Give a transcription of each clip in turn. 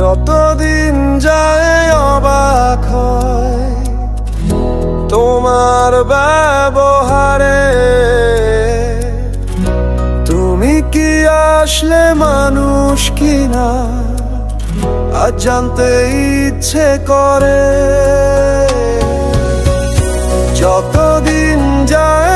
যতদিন যায় অবাক তোমার ব্যবহারে তুমি কি আসলে মানুষ কিনা? আজ জানতে ইচ্ছে করে। যতদিন যায়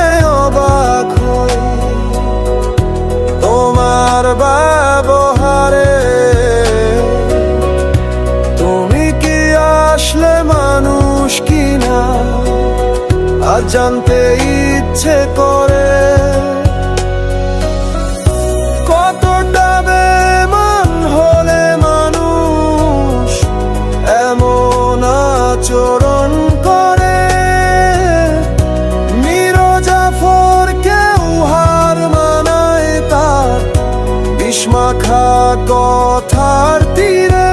আজ জানতে ইচ্ছে করে। কতটা হলে মানুষ এমন আচরণ করে? কেউ হার কথার তীরে।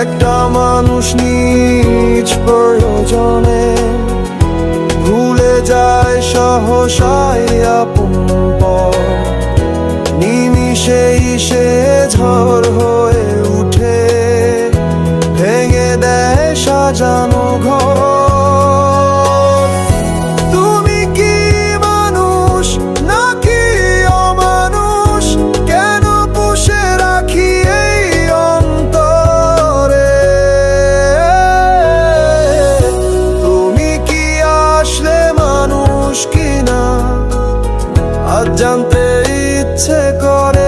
একটা মানুষ নিজ প্রয়োজনে ভুলে যায় সহসায় আপন নিমিষেই সে ঝড় হয়ে উঠে। ভেঙে দেয় সাজানো ঘর। ইচ্ছে করে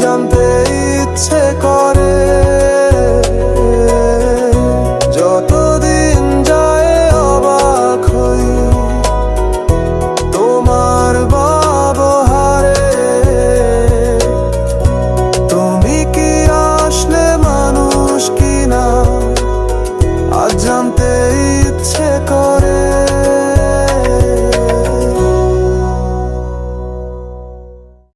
জানতে ইচ্ছে করে। যতদিন যায় অবাক তোমার তুমি কি মানুষ জানতে